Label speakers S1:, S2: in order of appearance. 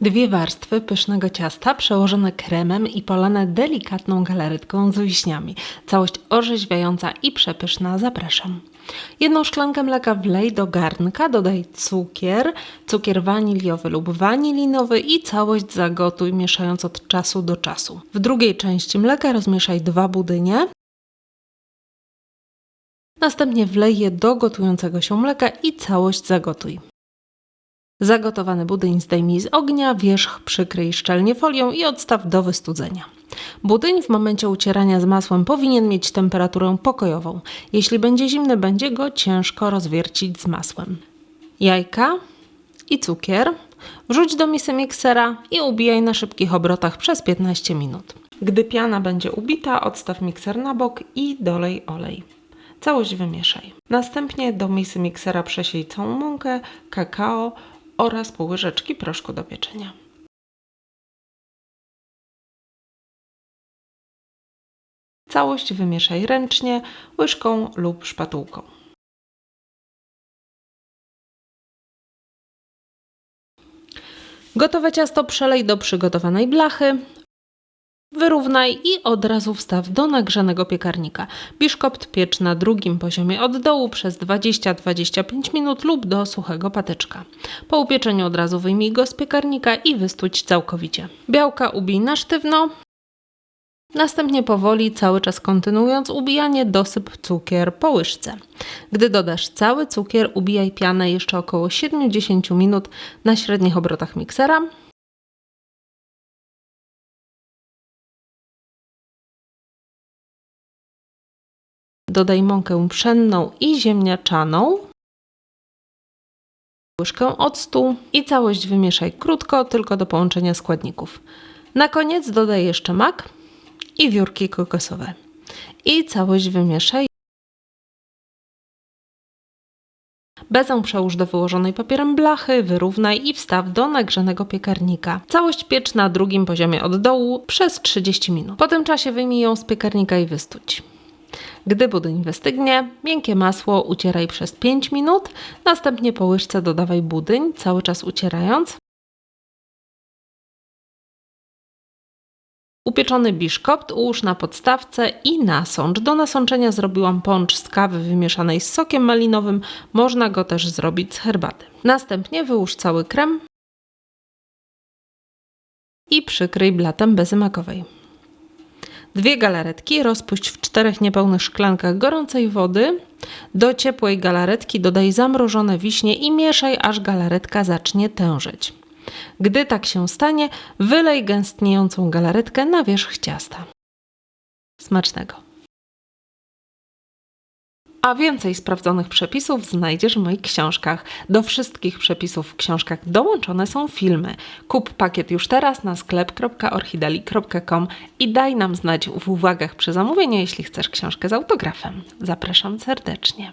S1: Dwie warstwy pysznego ciasta przełożone kremem i polane delikatną galaretką z wiśniami. Całość orzeźwiająca i przepyszna. Zapraszam. Jedną szklankę mleka wlej do garnka, dodaj cukier, cukier waniliowy lub wanilinowy i całość zagotuj mieszając od czasu do czasu. W drugiej części mleka rozmieszaj dwa budynie. Następnie wlej je do gotującego się mleka i całość zagotuj. Zagotowany budyń zdejmij z ognia, wierzch przykryj szczelnie folią i odstaw do wystudzenia. Budyń w momencie ucierania z masłem powinien mieć temperaturę pokojową. Jeśli będzie zimny, będzie go ciężko rozwiercić z masłem. Jajka i cukier wrzuć do misy miksera i ubijaj na szybkich obrotach przez 15 minut. Gdy piana będzie ubita, odstaw mikser na bok i dolej olej. Całość wymieszaj. Następnie do misy miksera przesiej całą mąkę, kakao oraz pół łyżeczki proszku do pieczenia. Całość wymieszaj ręcznie, łyżką lub szpatułką. Gotowe ciasto przelej do przygotowanej blachy. Wyrównaj i od razu wstaw do nagrzanego piekarnika. Biszkopt piecz na drugim poziomie od dołu przez 20-25 minut lub do suchego patyczka. Po upieczeniu od razu wyjmij go z piekarnika i wystuć całkowicie. Białka ubij na sztywno. Następnie powoli, cały czas kontynuując ubijanie, dosyp cukier po łyżce. Gdy dodasz cały cukier, ubijaj pianę jeszcze około 70 minut na średnich obrotach miksera. Dodaj mąkę pszenną i ziemniaczaną, łyżkę octu i całość wymieszaj krótko, tylko do połączenia składników. Na koniec dodaj jeszcze mak i wiórki kokosowe. I całość wymieszaj. Bezę przełóż do wyłożonej papierem blachy, wyrównaj i wstaw do nagrzanego piekarnika. Całość piecz na drugim poziomie od dołu przez 30 minut. Po tym czasie wyjmij ją z piekarnika i wystuć. Gdy budyń wystygnie, miękkie masło ucieraj przez 5 minut, następnie po łyżce dodawaj budyń, cały czas ucierając. Upieczony biszkopt ułóż na podstawce i nasącz. Do nasączenia zrobiłam poncz z kawy wymieszanej z sokiem malinowym, można go też zrobić z herbaty. Następnie wyłóż cały krem i przykryj blatem bezy makowej. Dwie galaretki rozpuść w czterech niepełnych szklankach gorącej wody. Do ciepłej galaretki dodaj zamrożone wiśnie i mieszaj, aż galaretka zacznie tężeć. Gdy tak się stanie, wylej gęstniejącą galaretkę na wierzch ciasta. Smacznego! A więcej sprawdzonych przepisów znajdziesz w moich książkach. Do wszystkich przepisów w książkach dołączone są filmy. Kup pakiet już teraz na sklep.orchideli.com i daj nam znać w uwagach przy zamówieniu, jeśli chcesz książkę z autografem. Zapraszam serdecznie.